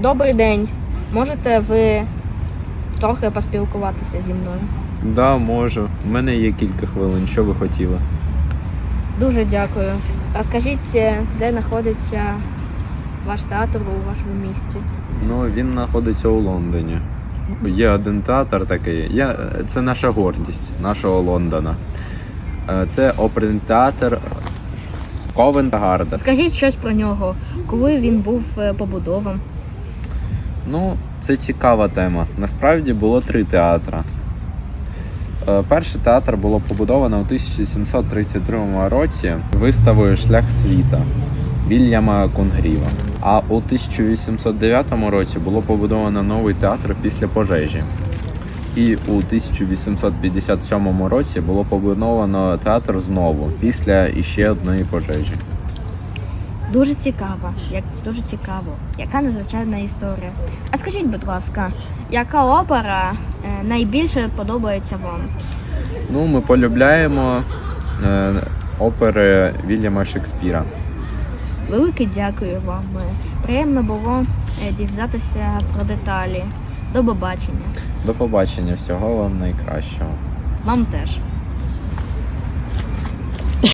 Добрий день. Можете ви трохи поспілкуватися зі мною? Да, можу. У мене є кілька хвилин. Що ви хотіли? Дуже дякую. Розкажіть, е, де знаходиться ваш театр у вашому місті? Ну, він знаходиться у Лондоні. Є один театр такий. Я... Це наша гордість нашого Лондона. Е, Це оперний театр Ковент Гарда. Скажіть щось про нього, коли він був е, побудований. Ну, це цікава тема. Насправді було три театри. Е, Перший театр було побудовано у 1732 році виставою Шлях світа Вільяма Конгріва. А у 1809 році було побудовано новий театр після пожежі. І у 1857 році було побудовано театр знову після іще одної пожежі. Дуже цікаво, як дуже цікаво. Яка незвичайна історія. А скажіть, будь ласка, яка опера е, найбільше подобається вам? Ну, ми полюбляємо е, опери Вільяма Шекспіра. Велике дякую вам. Приємно було е, дізнатися про деталі. До побачення. До побачення, всього вам найкращого. Вам теж.